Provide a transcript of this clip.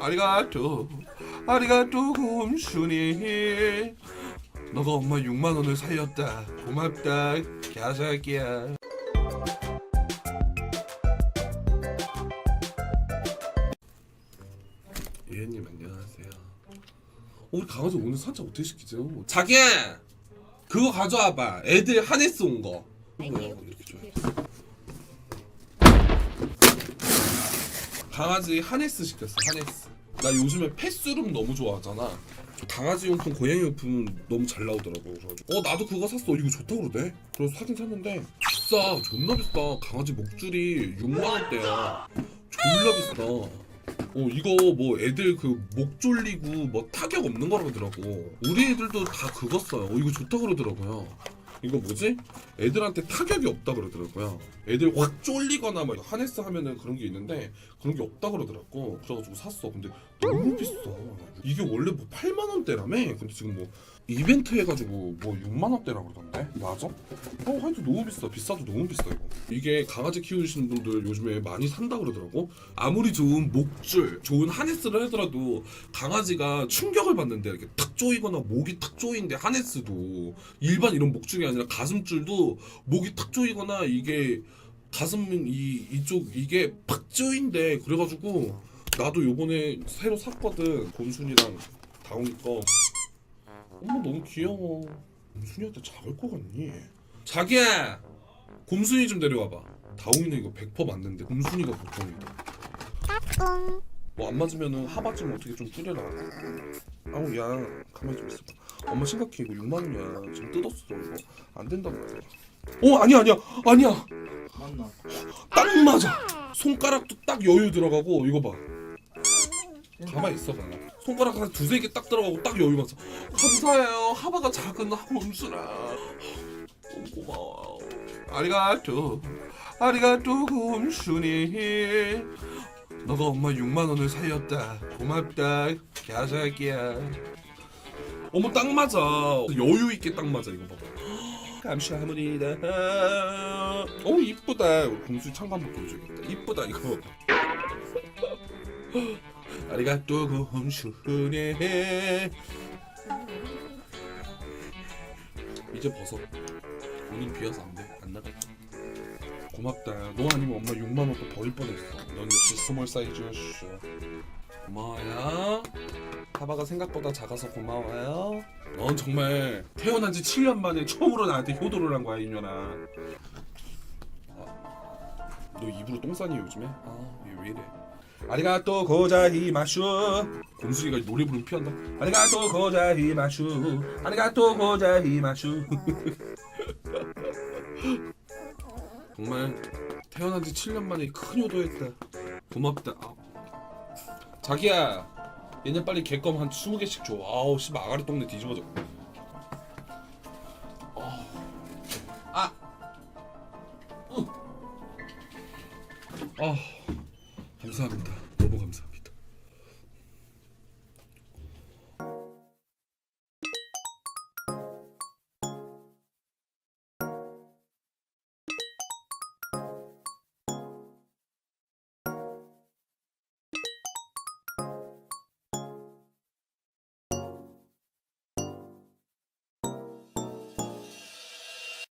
아리가또 아리가또 곰순이. 너가 엄마 6만 원을 살렸다. 고맙다 개새끼야. 예님 안녕하세요. 어, 우리 강아지 오늘 산책 어떻게 시키죠? 자기야 그거 가져와봐. 애들 하네스 온거 이렇게 좋아해 강아지 하네스 시켰어 하네스. 나 요즘에 펫수룸 너무 좋아하잖아. 강아지 용품 고양이 용품 너무 잘 나오더라고. 그래가지고. 어 나도 그거 샀어. 이거 좋다고 그러네 그래서 사긴 샀는데. 비싸. 존나 비싸. 강아지 목줄이 6만원대야. 졸라 비싸. 어 이거 뭐 애들 그 목 졸리고 뭐 타격 없는 거라 그러더라고. 우리 애들도 다 그거 써요. 어 이거 좋다 그러더라고요 이거 뭐지? 애들한테 타격이 없다 그러더라고요. 애들 확 쫄리거나 막 하네스 하면은 그런 게 있는데 그런 게 없다 그러더라고. 그래가지고 샀어. 근데 너무 비싸. 이게 원래 뭐 8만 원대라며? 근데 지금 뭐 이벤트 해가지고 뭐 6만 원대라 그러던데? 맞아? 어 하여튼 너무 비싸. 비싸도 너무 비싸 이거. 이게 강아지 키우시는 분들 요즘에 많이 산다 그러더라고. 아무리 좋은 목줄, 좋은 하네스를 하더라도 강아지가 충격을 받는데 이렇게 탁 조이거나 목이 탁 조이는데 하네스도 일반 이런 목줄이 아니라 가슴줄도 목이 탁 조이거나 이게 가슴 이 이쪽 이게 팍 조인데 그래가지고 나도 요번에 새로 샀거든. 곰순이랑 다홍이 거. 어머 너무 귀여워. 곰순이한테 작을 것 같니? 자기야! 곰순이 좀 데려와봐. 다홍이는 이거 100% 맞는데 곰순이가 걱정이다. 뭐 안 맞으면은 하바 좀 어떻게 좀 줄여라. 아우 야. 가만히 좀 있어봐 엄마 심각해 이거 6만 원이야. 지금 뜯었어 이거. 안 된다고 어 아니야 아니야. 아니야. 맞나? 딱 맞아. 손가락도 딱 여유 들어가고 이거 봐. 가만히 있어봐. 손가락 한 두세 개 딱 들어가고 딱 여유 맞아 감사해요. 하바가 작은 너무 고마워 아리가또 아리가또 곰순이 너가 엄마 6만 원을 살렸다. 고맙다 개새끼야 어머 딱 맞아. 여유 있게 딱 맞아 이거 봐봐. 감사합니다. 어 이쁘다. 우리 공수 창가 한번 보여줘야겠다. 이쁘다 이거. 아리가또 곰순이 이제 벗어. 돈이 비어서 안 돼 안 나가. 고맙다. 너 아니면 엄마 6만 원도 버릴 뻔했어. 넌 역시 스몰 사이즈였어. 고마워요 하바가 생각보다 작아서 고마워요. 넌 정말 태어난 지 7년 만에 처음으로 나한테 효도를 한 거야 이년아. 아, 너 입으로 똥 싸니 요즘에? 아 얘왜 이래? 아리가또 고자이마슈. 곰수이가 노래 부르면 피한다. 아리가또 고자이마슈. 아리가또 고자이마슈. 정말 태어난 지 7년 만에 큰 효도했다. 고맙다. 아. 자기야 얘네 빨리 개껌 한 20개씩 줘 아우 씨 아가리 똥내 뒤집어져 아, 아. 으. 아 감사합니다